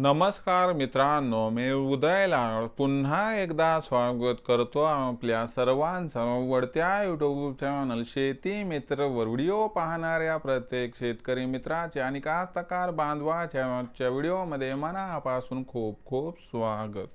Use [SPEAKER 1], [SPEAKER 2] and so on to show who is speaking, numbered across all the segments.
[SPEAKER 1] नमस्कार मित्रांनो मी उदयला पुन्हा एकदा स्वागत करतो आपल्या सर्वांचं आवडत्या यूट्यूब चॅनल शेती मित्र व्हिडिओ पाहणाऱ्या प्रत्येक शेतकरी मित्राचे आणि कास्तकार बांधवाच्या आजच्या व्हिडिओमध्ये मनापासून खूप खूप स्वागत.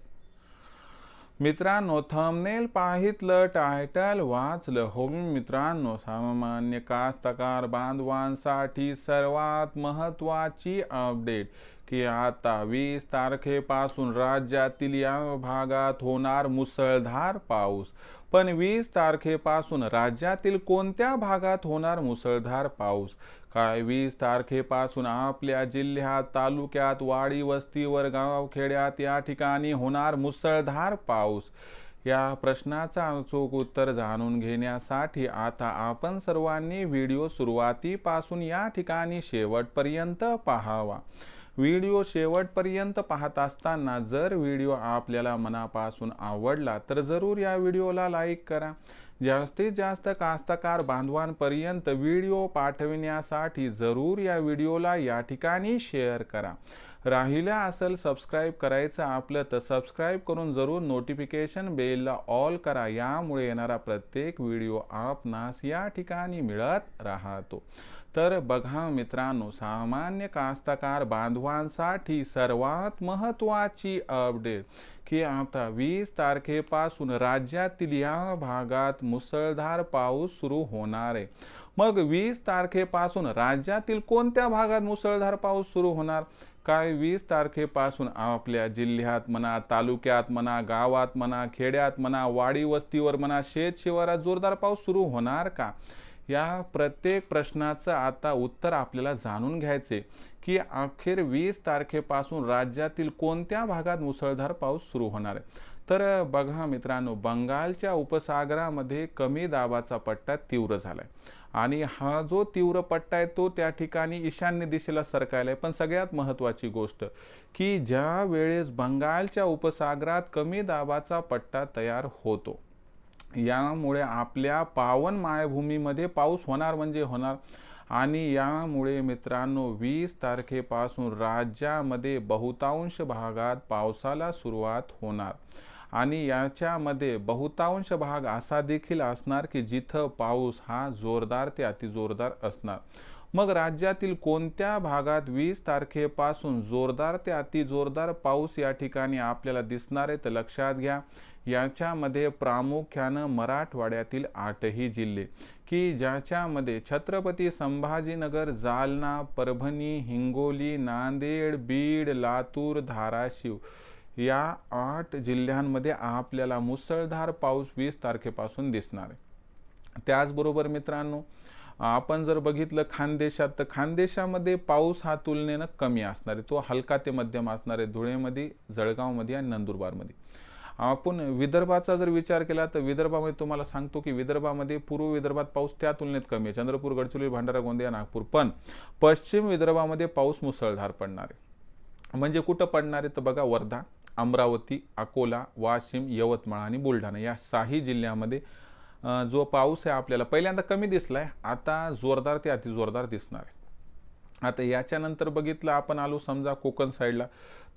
[SPEAKER 1] मित्रांनो थंबनेल पाहितलं टायटल वाचलं. हो मित्रांनो सामान्य कास्तकार बांधवांसाठी सर्वात महत्त्वाची अपडेट की आता वीस तारखेपासून राज्यातील या भागात होणार मुसळधार पाऊस. पण वीस तारखेपासून राज्यातील कोणत्या भागात होणार मुसळधार पाऊस? काय वीस तारखेपासून आपल्या जिल्ह्यात तालुक्यात वाडी वस्तीवर गावखेड्यात या ठिकाणी होणार मुसळधार पाऊस? या प्रश्नाचा अचूक उत्तर जाणून घेण्यासाठी आता आपण सर्वांनी व्हिडिओ सुरुवातीपासून या ठिकाणी शेवटपर्यंत पाहावा. व्हिडिओ शेवटपर्यंत पाहत असताना जर व्हिडिओ आपल्याला मनापासून आवडला तर जरूर या व्हिडिओला लाईक करा. जास्तीत जास्त कास्तकार बांधवांपर्यंत व्हिडिओ पाठविण्यासाठी जरूर या व्हिडिओला या ठिकाणी शेअर करा. राहिल्या असेल सबस्क्राईब करायचं आपलं तर सबस्क्राईब करून जरूर नोटिफिकेशन बेलला ऑल करा. यामुळे येणारा प्रत्येक व्हिडिओ आपणास या ठिकाणी मिळत राहतो. तर बघा मित्रांनो सामान्य कास्तकार बांधवांसाठी सर्वात महत्त्वाची अपडेट की आता वीस तारखेपासून राज्यातील या भागात मुसळधार पाऊस सुरू होणार आहे. मग वीस तारखेपासून राज्यातील कोणत्या भागात मुसळधार पाऊस सुरू होणार? काय वीस तारखेपासून आपल्या जिल्ह्यात म्हणा तालुक्यात म्हणा गावात म्हणा खेड्यात म्हणा वाडी वस्तीवर म्हणा शेत शिवारात जोरदार पाऊस सुरू होणार का? या प्रत्येक प्रश्नाचं आता उत्तर आपल्याला जाणून घ्यायचे की अखेर वीस तारखेपासून राज्यातील कोणत्या भागात मुसळधार पाऊस सुरू होणार आहे? तर बघा मित्रांनो बंगालच्या उपसागरामध्ये कमी दाबाचा पट्टा तीव्र झालाय. आणि हा जो तीव्र पट्टा आहे तो त्या ठिकाणी ईशान्य दिशेला सरकायला आहे. पण सगळ्यात महत्त्वाची गोष्ट की ज्या वेळेस बंगालच्या उपसागरात कमी दाबाचा पट्टा तयार होतो यामुळे आपल्या पावन मायभूमीमध्ये पाऊस होणार म्हणजे होणार. आणि यामुळे मित्रांनो वीस तारखेपासून राज्यामध्ये बहुतांश भागात पावसाला सुरुवात होणार. आणि याच्यामध्ये बहुतांश भाग असा देखील असणार की जिथं पाऊस हा जोरदार ते अतिजोरदार असणार. मग राज्यातील कोणत्या भागात वीस तारखेपासून जोरदार ते अतिजोरदार पाऊस या ठिकाणी आपल्याला दिसणार आहे तर लक्षात घ्या. याच्यामध्ये प्रामुख्यानं मराठवाड्यातील आठही जिल्हे की ज्याच्यामध्ये छत्रपती संभाजीनगर जालना परभणी हिंगोली नांदेड बीड लातूर धाराशिव या आठ जिल्ह्यांमध्ये आपल्याला मुसळधार पाऊस वीस तारखेपासून दिसणार आहे. त्याचबरोबर मित्रांनो आपण जर बघितलं खानदेशात तर खानदेशामध्ये पाऊस हा तुलनेनं कमी असणार आहे. तो हलका ते मध्यम असणार आहे. धुळेमध्ये जळगावमध्ये आणि नंदुरबारमध्ये. आपण विदर्भाचा जर विचार केला तर विदर्भामध्ये तुम्हाला सांगतो की विदर्भामध्ये पूर्व विदर्भात पाऊस त्या तुलनेत कमी आहे. चंद्रपूर गडचिरोली भंडारा गोंदिया नागपूर. पण पश्चिम विदर्भामध्ये पाऊस मुसळधार पडणार आहे. म्हणजे कुठं पडणार आहे? तर बघा वर्धा. अमरावती अकोला वाशिम यवतमाळ आणि बुलढाणा या साही जिल्ह्यामध्ये जो पाऊस आहे आपल्याला पहिल्यांदा कमी दिसला आहे आता जोरदार ते अतिजोरदार दिसणार आहे. आता याच्यानंतर बघितलं आपण आलो समजा कोकण साईडला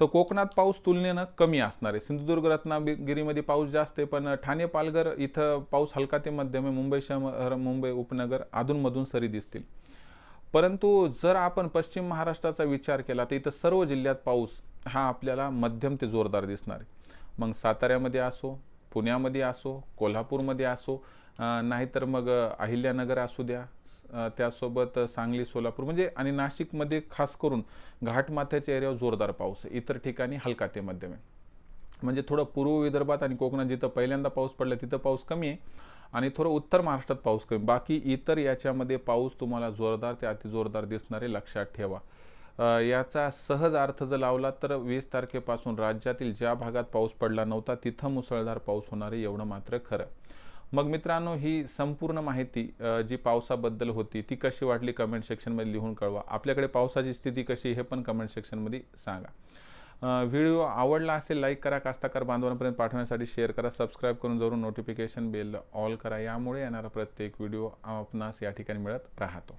[SPEAKER 1] तर कोकणात पाऊस तुलनेनं कमी असणार आहे. सिंधुदुर्ग रत्नागिरीमध्ये पाऊस जास्त आहे पण ठाणे पालघर इथं पाऊस हलका ते मध्यम आहे. मुंबई शहर मुंबई उपनगर अधूनमधून सरी दिसतील. परंतु जर आपण पश्चिम महाराष्ट्राचा विचार केला तर इथं सर्व जिल्ह्यात पाऊस हा आपल्याला मध्यम ते जोरदार दिसणार आहे. मग साताऱ्यामध्ये असो पुण्यामध्ये असो कोल्हापूरमध्ये असो नाहीतर मग अहिल्यानगर असू द्या त्यासोबत सांगली सोलापूर म्हणजे आणि नाशिकमध्ये खास करून घाटमाथ्याच्या एरियावर जोरदार पाऊस आहे. इतर ठिकाणी हलका ते मध्यम आहे. म्हणजे थोडं पूर्व विदर्भात आणि कोकणात जिथं पहिल्यांदा पाऊस पडला तिथं पाऊस कमी आहे आणि थोडं उत्तर महाराष्ट्रात पाऊस कमी बाकी इतर याच्यामध्ये पाऊस तुम्हाला जोरदार ते अतिजोरदार दिसणारे लक्षात ठेवा. याचा सहज अर्थ जर लावला तर वीस तारखेपासून राज्यातील ज्या भागात पाऊस पडला नव्हता तिथं मुसळधार पाऊस होणार आहे एवढं मात्र खरं. मग मित्रांनो ही संपूर्ण माहिती जी पावसाबद्दल होती ती कशी वाटली कमेंट सेक्शनमध्ये लिहून कळवा. आपल्याकडे पावसाची स्थिती कशी हे पण कमेंट सेक्शनमध्ये सांगा. व्हिडिओ आवडला असेल लाईक करा कास्ताकार बांधवांपर्यंत पाठवण्यासाठी शेअर करा सबस्क्राईब करून जरूर नोटिफिकेशन बेल ऑल करा. यामुळे येणारा प्रत्येक व्हिडिओ आपणास या ठिकाणी मिळत राहतो.